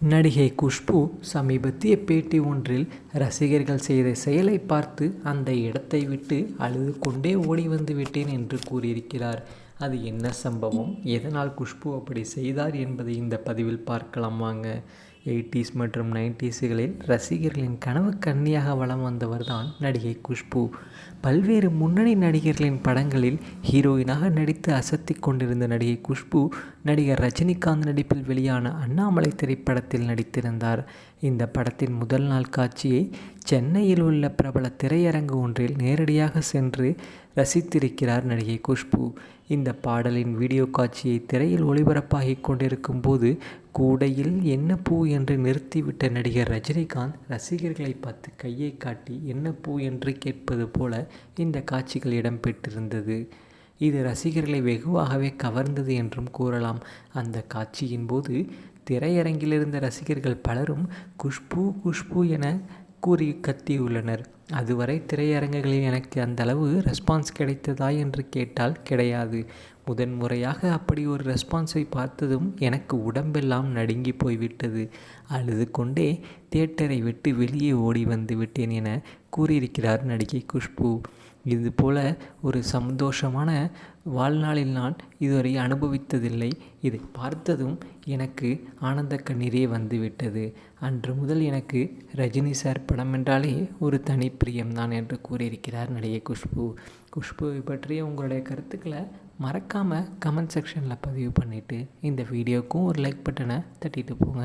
நடிகை குஷ்பு சமீபத்திய பேட்டி ஒன்றில் ரசிகர்கள் செய்த செயலை பார்த்து அந்த இடத்தை விட்டு அழுது கொண்டே ஓடி வந்து விட்டேன் என்று கூறியிருக்கிறார். அது என்ன சம்பவம்? எதனால் குஷ்பு அப்படி செய்தார் என்பதை இந்த பதிவில் பார்க்கலாம் வாங்க. எயிட்டிஸ் மற்றும் நைன்டிஸுகளில் ரசிகர்களின் கனவு கன்னியாக வலம் வந்தவர் தான் நடிகை குஷ்பு. பல்வேறு முன்னணி நடிகர்களின் படங்களில் ஹீரோயினாக நடித்து அசத்தி கொண்டிருந்த நடிகை குஷ்பு நடிகர் ரஜினிகாந்த் நடிப்பில் வெளியான அண்ணாமலை திரைப்படத்தில் நடித்திருந்தார். இந்த படத்தின் முதல் நாள் காட்சியை சென்னையில் உள்ள பிரபல திரையரங்கு ஒன்றில் நேரடியாக சென்று ரசித்திருக்கிறார் நடிகை குஷ்பு. இந்த பாடலின் வீடியோ காட்சியை திரையில் ஒளிபரப்பாகி கொண்டிருக்கும் போது கூடையில் என்ன பூ என்று நிறுத்திவிட்ட நடிகர் ரஜினிகாந்த் ரசிகர்களை பார்த்து கையை காட்டி என்ன பூ என்று கேட்பது போல இந்த காட்சிகள் இடம்பெற்றிருந்தது இது ரசிகர்களை வெகுவாகவே கவர்ந்தது என்றும் கூறலாம். அந்த காட்சியின் போது திரையரங்கிலிருந்த ரசிகர்கள் பலரும் குஷ்பு குஷ்பு என கூறி கத்தியுள்ளனர் அதுவரை திரையரங்குகளில் எனக்கு அந்த அளவு ரெஸ்பான்ஸ் கிடைத்ததா? என்று கேட்டால் கிடையாது. முதன்முறையாக அப்படி ஒரு ரெஸ்பான்ஸை பார்த்ததும் எனக்கு உடம்பெல்லாம் நடுங்கி போய்விட்டது. அழுது கொண்டே தியேட்டரை விட்டு வெளியே ஓடி வந்து விட்டேன் என கூறியிருக்கிறார் நடிகை குஷ்பு. இது போல ஒரு சந்தோஷமான வாழ்நாளில் நான் இதுவரை அனுபவித்ததில்லை. இதை பார்த்ததும் எனக்கு ஆனந்த கண்ணீரே வந்துவிட்டது அன்று முதல் எனக்கு ரஜினி சார் படம் என்றாலே ஒரு தனி பிரியம்தான் என்று கூறியிருக்கிறார் நடிகை குஷ்பு. குஷ்புவை பற்றிய உங்களுடைய கருத்துக்களை மறக்காமல் கமெண்ட் செக்ஷனில் பதிவு பண்ணிவிட்டு இந்த வீடியோக்கும் ஒரு லைக் பட்டனை தட்டிட்டு போங்க.